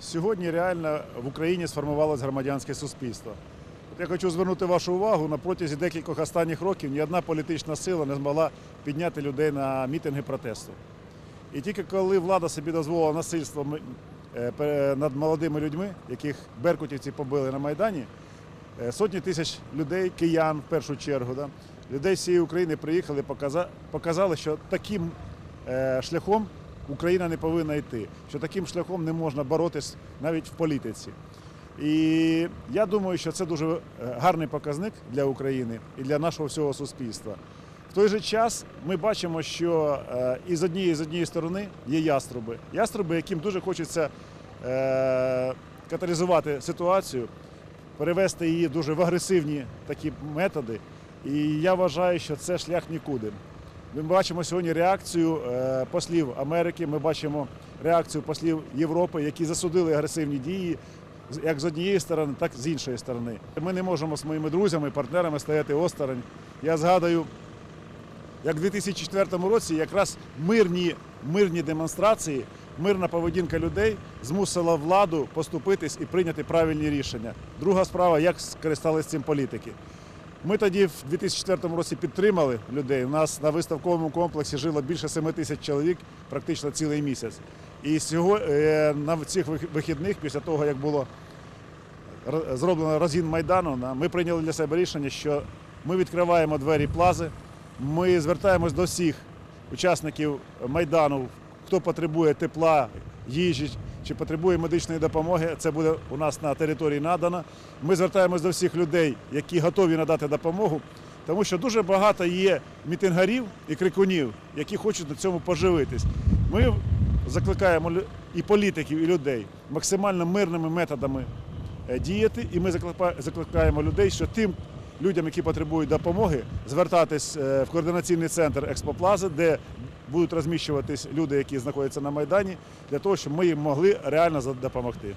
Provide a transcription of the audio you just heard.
Сьогодні реально в Україні сформувалось громадянське суспільство. Я хочу звернути вашу увагу, на протязі декількох останніх років ні одна політична сила не змогла підняти людей на мітинги протесту. І тільки коли влада собі дозволила насильство е, над молодими людьми, яких беркутівці побили на Майдані, е, сотні тисяч людей, киян в першу чергу, да, людей всієї України приїхали, показа- показали, що таким е, шляхом Україна не повинна йти, що таким шляхом не можна боротись навіть в політиці. І я думаю, що це дуже е, гарний показник для України і для нашого всього суспільства. В той же час ми бачимо, що е, і з однієї з однієї сторони є яструби. Яструби, яким дуже хочеться е, каталізувати ситуацію, перевести її дуже в агресивні такі методи. І я вважаю, що це шлях нікуди. Ми бачимо сьогодні реакцію е, послів Америки, ми бачимо реакцію послів Європи, які засудили агресивні дії як з однієї сторони, так і з іншої сторони. Ми не можемо з моїми друзями, партнерами стояти осторонь. Я згадую, як в 2004 році якраз мирні, мирні демонстрації, мирна поведінка людей змусила владу поступитись і прийняти правильні рішення. Друга справа, як скористалися цим політики. Ми тоді в 2004 році підтримали людей. У нас на виставковому комплексі жило більше 7 тисяч чоловік, практично цілий місяць. І сьогодні на цих вихідних, після того як було зроблено розгін майдану, ми прийняли для себе рішення, що ми відкриваємо двері плази. Ми звертаємось до всіх учасників майдану, хто потребує тепла, їжі чи потребує медичної допомоги. Це буде у нас на території надано. Ми звертаємось до всіх людей, які готові надати допомогу, тому що дуже багато є мітингарів і крикунів, які хочуть на цьому поживитись. Ми закликаємо і політиків, і людей максимально мирними методами е, діяти, і ми закликаємо людей, що тим людям, які потребують допомоги, звертатись е, в координаційний центр Експоплази, де будуть розміщуватись люди, які знаходяться на майдані, для того, щоб ми їм могли реально допомогти.